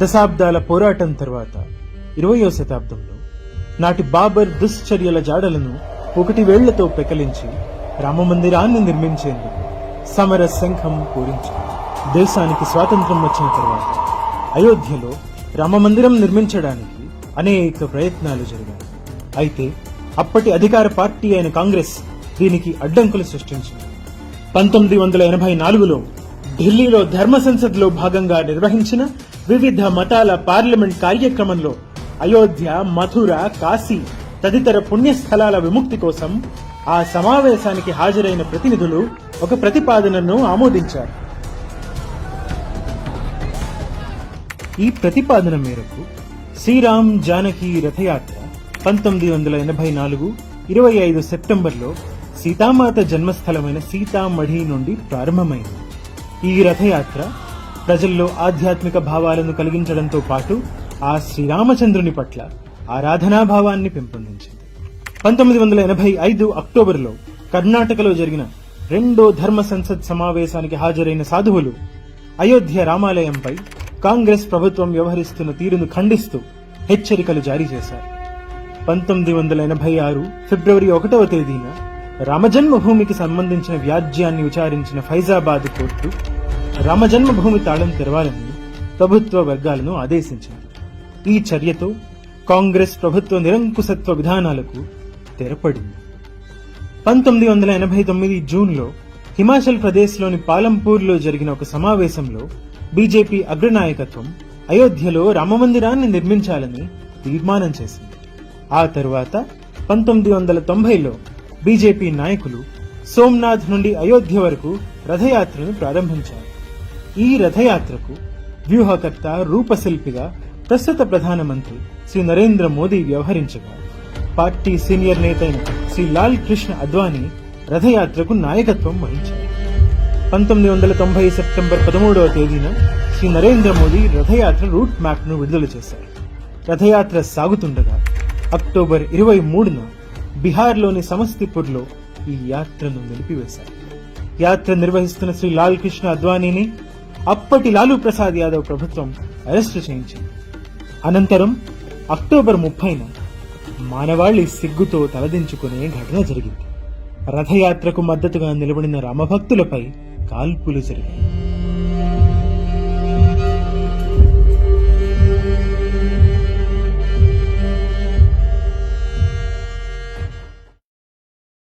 దశాబ్దాల పోరాటం తర్వాత ఇరవయో శతాబ్దంలో నాటి బాబర్ దుశ్చర్యల జాడలను ఒకటి వేళ్ళతో పెకలించి రామమందిరాన్ని నిర్మించేందుకు సమర శంఖం పూరించింది దేశానికి స్వాతంత్రం వచ్చిన తర్వాత అయోధ్యలో రామమందిరం నిర్మించడానికి అనేక ప్రయత్నాలు జరిగాయి. అయితే అప్పటి అధికార పార్టీ అయిన కాంగ్రెస్ దీనికి అడ్డంకులు సృష్టించింది. పంతొమ్మిది వందల ఎనభై నాలుగులో ఢిల్లీలో ధర్మ సంసద్లో భాగంగా నిర్వహించిన వివిధ మతాల పార్లమెంట్ కార్యక్రమంలో అయోధ్య మథుర కాశీ తదితర పుణ్యస్థలాల విముక్తి కోసం ఆ సమావేశానికి హాజరైన ప్రతినిధులు ఒక ప్రతిపాదనను ఆమోదించారు. ఈ ప్రతిపాదన మేరకు శ్రీరామ్ జానకి రథయాత్ర పంతొమ్మిది వందల ఎనభై నాలుగు ఇరవై ఐదు సెప్టెంబర్లో సీతామాత జన్మస్థలమైన సీతామఢి నుండి ప్రారంభమైంది. ఈ రథయాత్ర ప్రజల్లో ఆధ్యాత్మిక భావాలను కలిగించడంతో పాటు ఆ శ్రీరామచంద్రుని పట్ల ఆరాధనాభావాన్ని పెంపొందించింది. పంతొమ్మిది వందల ఎనభై ఐదు అక్టోబర్లో కర్ణాటకలో జరిగిన రెండో ధర్మ సంసద్ సమావేశానికి హాజరైన సాధువులు అయోధ్య రామాలయంపై కాంగ్రెస్ ప్రభుత్వం వ్యవహరిస్తున్న తీరును ఖండిస్తూ హెచ్చరికలు జారీ చేశారు. పంతొమ్మిది వందల ఎనభై ఆరు ఫిబ్రవరి ఒకటవ తేదీన రామజన్మభూమికి సంబంధించిన వ్యాజ్యాన్ని విచారించిన ఫైజాబాద్ కోర్టు రామజన్మభూమి తాళం తెరవాలని ప్రభుత్వ వర్గాలను ఆదేశించింది. ఈ చర్యతో కాంగ్రెస్ ప్రభుత్వ నిరంకుశత్వ విధానాలకు తెరపడింది. పంతొమ్మిది వందల ఎనభై తొమ్మిది జూన్లో హిమాచల్ ప్రదేశ్లోని పాలంపూర్లో జరిగిన ఒక సమావేశంలో బీజేపీ అగ్రనాయకత్వం అయోధ్యలో రామమందిరాన్ని నిర్మించాలని తీర్మానం చేసింది. ఆ తరువాత పంతొమ్మిది వందల తొంభైలో బీజేపీ నాయకులు సోమ్నాథ్ నుండి అయోధ్య వరకు రథయాత్రను ప్రారంభించారు. ఈ రథయాత్రకు వ్యూహకర్త రూపశిల్పిగా ప్రస్తుత ప్రధానమంత్రి శ్రీ నరేంద్ర మోదీ వ్యవహరించగా పార్టీ సీనియర్ నేత శ్రీ లాల్ కృష్ణ అద్వానీ రథయాత్రకు నాయకత్వం వహించారు. పంతొమ్మిది వందల తొంభై సెప్టెంబర్ పదమూడవ తేదీన శ్రీ నరేంద్ర మోదీ రథయాత్ర రూట్ మ్యాప్ను విడుదల చేశారు. రథయాత్ర సాగుతుండగా అక్టోబర్ ఇరవై మూడున బీహార్లోని సమస్తీపూర్లో ఈ యాత్రను నిలిపివేశారు. యాత్ర నిర్వహిస్తున్న శ్రీ లాల్ కృష్ణ అద్వానీని అప్పటి లాలూ ప్రసాద్ యాదవ్ ప్రభుత్వం అరెస్టు చేయించింది. అనంతరం అక్టోబర్ ముప్పైన మానవాళి సిగ్గుతో తలదించుకునే ఘటన జరిగింది. రథయాత్రకు మద్దతుగా నిలబడిన రామభక్తులపై కాల్పులు జరిగాయి.